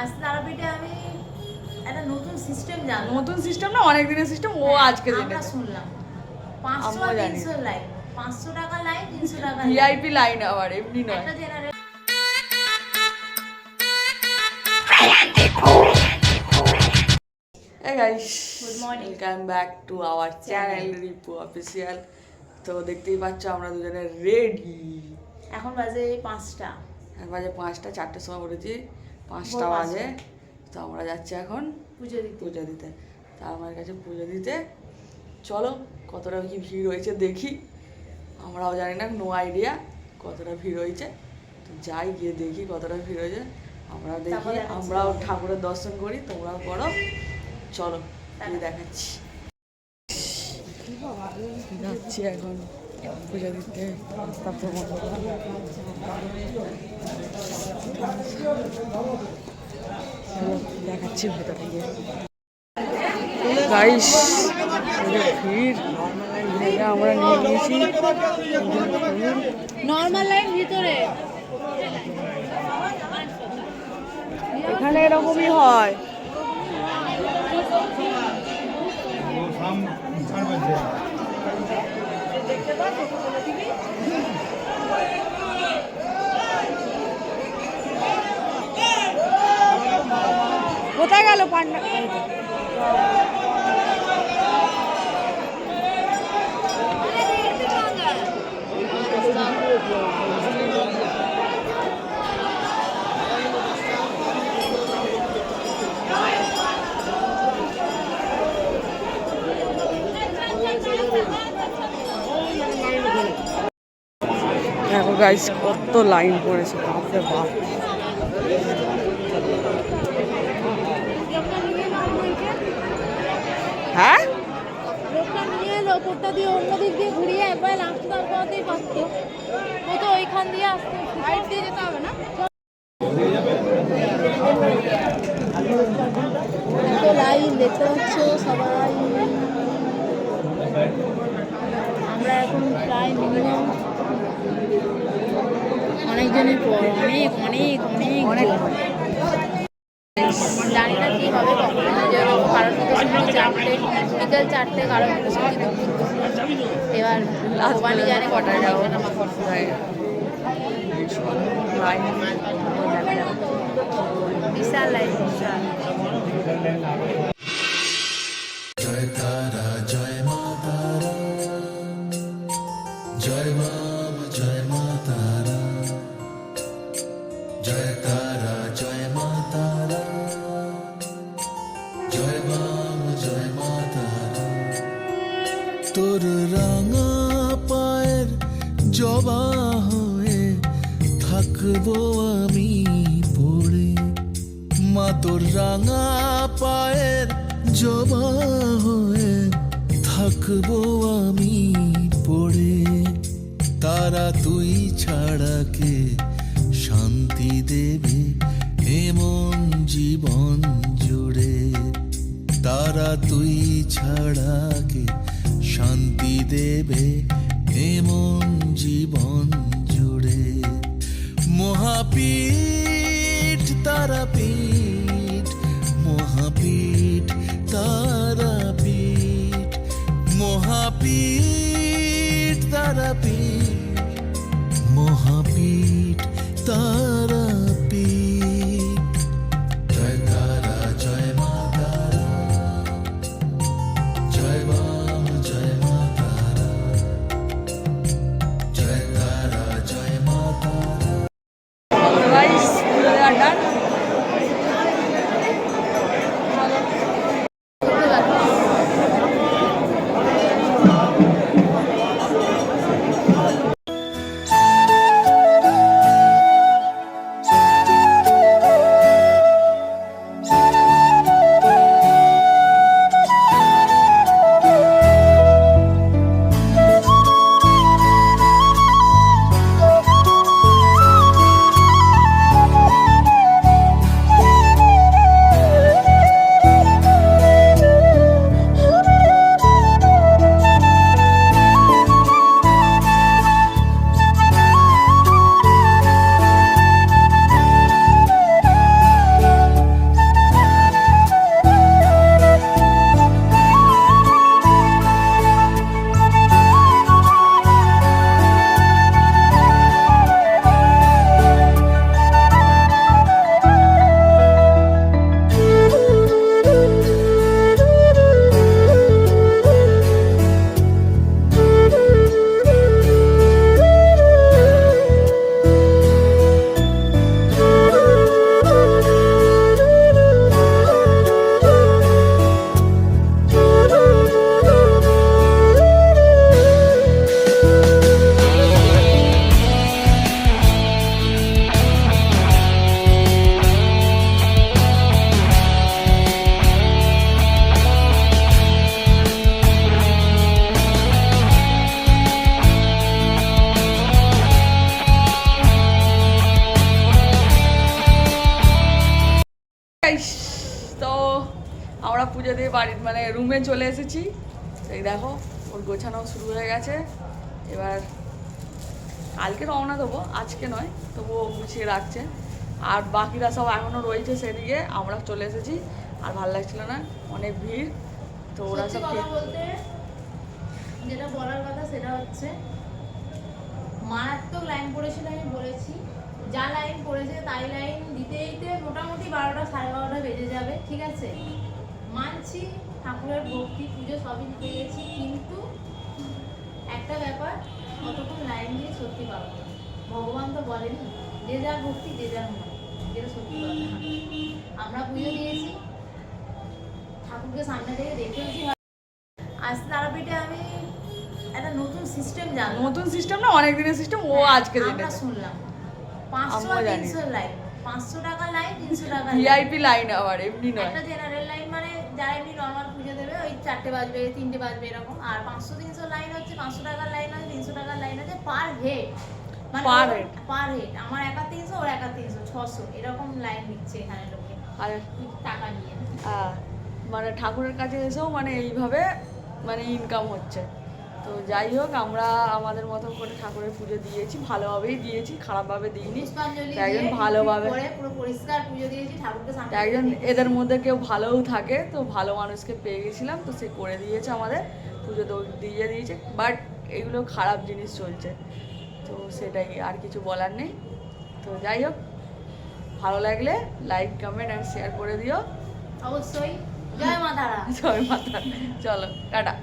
আজ তারাপীঠে আমি একটা নতুন সিস্টেম নতুন সিস্টেম না অনেক দিনের সিস্টেম ও হ্যাঁ, আজকে আমরা শুনলাম। পাঁচশো তিনশো লাইন পাঁচশো টাকা লাইন তিনশো টাকা। ভিআইপি লাইন আবার এমনি নয়। একটা general Hey guys, Good morning. welcome back to our channel Ripu official তো দেখতেই পাচ্ছ আমরা দুজনে রেডি এখন বাজে পাঁচটা। এক বাজে পাঁচটা চারটের সময় উঠেছি। পাঁচটা বাজে। তো আমরা যাচ্ছি এখন পুজো দিতে। পুজো দিতে। তা আমার কাছে পুজো দিতে। চলো কতটা কি ভিড় হয়েছে দেখি। আমরাও জানি না নো আইডিয়া কতটা ভিড় হয়েছে। তো যাই গিয়ে দেখি কতটা ভিড় হয়েছে। আমরা দেখি আমরাও ঠাকুরের দর্শন করি তোমরাও করো। চলো আমি দেখাচ্ছি। যাচ্ছি এখন। পুজো দিতে তারপর দেখাচ্ছি ভেতরে গিয়ে গাইস ভিড়। এটা আমরা নিয়ে নিয়েছি নর্মাল লাইন ভিতরে। এখানে এরকমই হয়। কোথায় গেল পান্ডা? গাইস কত লাইন পড়েছে, বাপরে বাপ। হ্যাঁ? দিয়ে দিয়ে ঘুরিয়ে একবার ও তো ওইখান দিয়ে না সবাই আমরা এখন প্রায় মিনিমাম অনেকজনের পর অনেক অনেক অনেক অনেক। জানি না কি হবে কখন থেকে চারটে বিকেল চারটে শুনি এবার ভগবানই জানে কটা যাব। বিশাল লাইন বিশাল। জয় তারা, জয় মা তারা। জয় তারা। রাঙা পায়ের জবা হয়ে থাকব পড়ে। মা তোর রাঙা পায়ের জবা হয়ে থাকব আমি পড়ে। তারা তুই ছাড়া কে শান্তি দেবে এমন জীবন জুড়ে। তারা তুই ছাড়া কে শান্তি দেবে এমন জীবন জুড়ে। মহাপীঠ তারাপীঠ মহাপীঠ তারাপীঠ মহাপীঠ পুজো দিয়ে বাড়ির মানে রুমে চলে এসেছি। এই দেখো ওর গোছানো শুরু হয়ে গেছে। এবার কালকে রওনা দেবো আজকে নয় তবুও গুছিয়ে রাখছে। আর বাকিরা সব এখনও রয়েছে সেদিকে আমরা চলে এসেছি। আর ভালো লাগছিল না অনেক ভিড়। তো ওরা সব যেটা বলার কথা সেটা হচ্ছে মারাত্মক লাইন পড়েছিল আমি বলেছি। যা লাইন পড়েছে তাই লাইন দিতে দিতে মোটামুটি বারোটা সাড়ে বারোটা বেজে যাবে ঠিক আছে? মানছি ঠাকুরের ভক্তি পুজো সবই গেছি কিন্তু একটা ব্যাপার অতক্ষণ লাইন দিয়ে সত্যি পাবো ভগবান তো বলেনি যে যার ভক্তি যে যার মন যেটা সত্যি আমরা পুজো দিয়েছি ঠাকুরকে সামনে থেকে দেখেওছি আজ তারাপীঠে আমি একটা নতুন সিস্টেম জানলাম। নতুন সিস্টেম না অনেক দিনের সিস্টেম ও আজকে আমরা জেনেছে শুনলাম। পাঁচশো তিনশো লাইন পাঁচশো টাকা লাইন তিনশো টাকা। ভিআইপি লাইন আবার এমনি নয়। একটা জেনারেল লাইন যারা এমনি নর্মাল পুজো দেবে ওই চারটে বাজবে তিনটে বাজবে এরকম। আর পাঁচশো তিনশো লাইন হচ্ছে পাঁচশো টাকার লাইন আছে তিনশো টাকার লাইন আছে পার হেড মানে পার হেড পার হেড আমার একা তিনশো ওর একা তিনশো ছশো। এরকম লাইন দিচ্ছে এখানে লোকে। আর টাকা নিয়ে। মানে ঠাকুরের কাছে এসেও মানে এইভাবে মানে ইনকাম হচ্ছে। তো যাই হোক আমরা আমাদের মতো করে ঠাকুরের পুজো দিয়েছি ভালোভাবেই দিয়েছি খারাপভাবে দিইনি। একজন ভালোভাবে একজন এদের মধ্যে কেউ ভালোও থাকে তো ভালো মানুষকে পেয়ে গেছিলাম তো সে করে দিয়েছে আমাদের পুজো দিয়ে দিয়েছে বাট এগুলো খারাপ জিনিস চলছে তো সেটাই আর কিছু বলার নেই। তো যাই হোক ভালো লাগলে লাইক কমেন্ট অ্যান্ড শেয়ার করে দিও। অবশ্যই। জয় মা তারা। জয় মাতা চলো টাটা।